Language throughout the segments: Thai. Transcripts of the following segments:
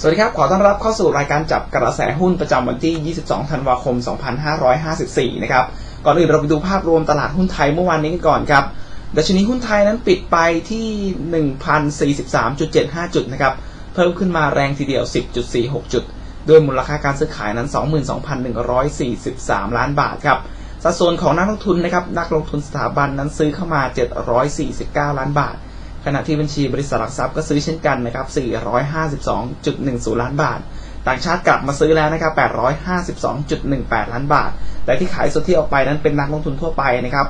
สวัสดีครับ ขอต้อนรับเข้าสู่รายการจับกระแสหุ้นประจำวันที่ 22 ธันวาคม 2554 นะครับ ก่อนอื่นเราไปดูภาพรวมตลาดหุ้นไทยเมื่อวานนี้กันก่อนครับ ดัชนีหุ้นไทยนั้นปิดไปที่ 1,043.75 จุดนะครับ เพิ่มขึ้นมาแรงทีเดียว 10.46 จุด ด้วยมูลค่าการซื้อขายนั้น 22,143 ล้านบาทครับ สัดส่วนของนักลงทุนนะครับ นักลงทุนสถาบันนั้นซื้อเข้ามา 749 ล้านบาท ขณะที่บัญชีบริษัทหลักทรัพย์ก็ซื้อเช่นกันนะครับ 452.10 ล้านบาท ต่างชาติกลับมาซื้อแล้วนะครับ 852.18 ล้านบาท แต่ที่ขายสุที่ออกไปนั้นเป็นนักลงทุนทั่วไปนะครับ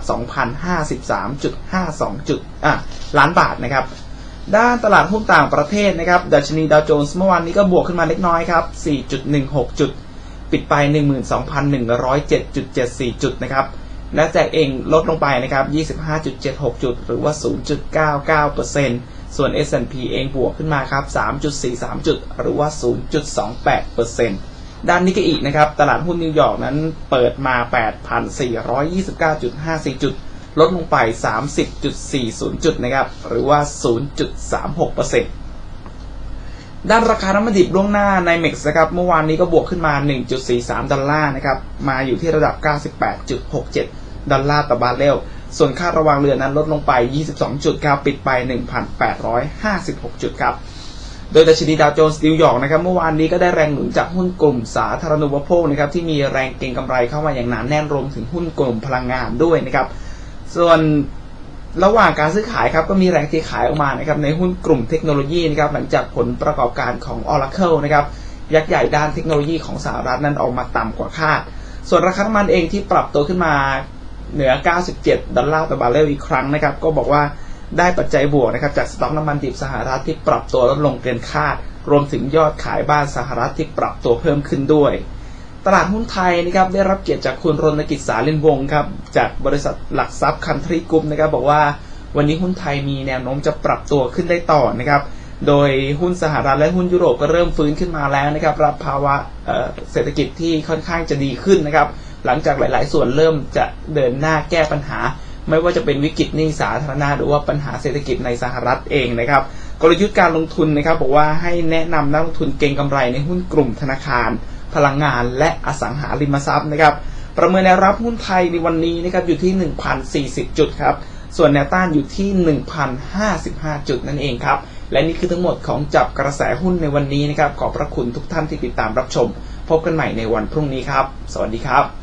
2,053.52 จุดอะล้านบาทนะครับ ด้านตลาดหุ้นต่างประเทศนะครับ ดัชนีดาวโจนส์เมื่อวานนี้ก็บวกขึ้นมาเล็กน้อยครับ 4.16 จุด ปิดไป 12,107.74 จุดนะครับ และแจกเองลดลงไปนะครับ 25.76 จุด หรือว่า 0.99%ส่วน S&P เองบวกขึ้นมาครับ 3.43 จุด หรือว่า 0.28%ด้านนิกเกอีนะครับ ตลาดหุ้นนิวยอร์กนั้นเปิดมา 8,429.54 จุด ลดลงไป 30.40 จุดนะครับ หรือว่า 0.36% ด้านราคาน้ำมันดิบล่วงหน้าในเม็กซ์นะครับเมื่อวานนี้ก็บวกขึ้นมา 1.43 ดอลลาร์นะครับมาอยู่ที่ระดับ 98.67 ดอลลาร์ต่อบาร์เรลส่วนค่าระวางเรือนั้นลดลงไป 22 จุดครับปิดไป 1,856 จุดครับโดยดัชนีดาวโจนส์นิวยอร์กนะครับเมื่อวานนี้ก็ได้แรงหนุนจากหุ้นกลุ่มสาธารณูปโภคนะครับที่มีแรงเก็งกำไรเข้ามาอย่างหนาแน่นรวมถึงหุ้นกลุ่มพลังงานด้วยนะครับส่วน ระหว่างการซื้อขายครับก็มีแรงเทขายออกมานะครับในหุ้นกลุ่มเทคโนโลยีนะครับหลังจากผลประกอบการของ Oracle นะครับยักษ์ใหญ่ด้านเทคโนโลยีของสหรัฐนั้นออกมาต่ำกว่าคาด ส่วนราคาน้ำมันเองที่ปรับตัวขึ้นมาเหนือ 97 ดอลลาร์ต่อบาร์เรลอีกครั้งนะครับ ก็บอกว่าได้ปัจจัยบวกนะครับจากสต็อกน้ำมันดิบสหรัฐที่ปรับตัวลดลงเกินคาด รวมถึงยอดขายบ้านสหรัฐที่ปรับตัวเพิ่มขึ้นด้วย ตลาดหุ้นไทยนะครับได้รับเกียรติจากคุณรณกิจสาลินวงครับจากบริษัทหลักทรัพย์คันทรีกรุ๊ปนะครับบอกว่าวันนี้หุ้นไทยมีแนวโน้มจะปรับตัวขึ้นได้ต่อนะครับโดยหุ้นสหรัฐและหุ้นยุโรปก็เริ่มฟื้นขึ้นมาแล้วนะครับรับภาวะเศรษฐกิจที่ค่อนข้างจะดีขึ้นนะครับหลังจากหลาย ๆ ส่วนเริ่มจะเดินหน้าแก้ปัญหา ไม่ว่าจะเป็นวิกฤตหนี้สาธารณะหรือว่าปัญหาเศรษฐกิจในสหรัฐเองนะครับกลยุทธ์การลงทุนนะครับบอกว่าให้แนะนำนักลงทุนเก็งกำไรในหุ้นกลุ่มธนาคาร พลังงานและอสังหาริมทรัพย์นะครับ ประเมินแนวรับหุ้นไทยในวันนี้นะครับอยู่ที่ 1,040 จุดครับ ส่วนแนวต้านอยู่ที่ 1,055 จุดนั่นเองครับ และนี่คือทั้งหมดของจับกระแสหุ้นในวันนี้นะครับ ขอบพระคุณทุกท่านที่ติดตามรับชม พบกันใหม่ในวันพรุ่งนี้ครับ สวัสดีครับ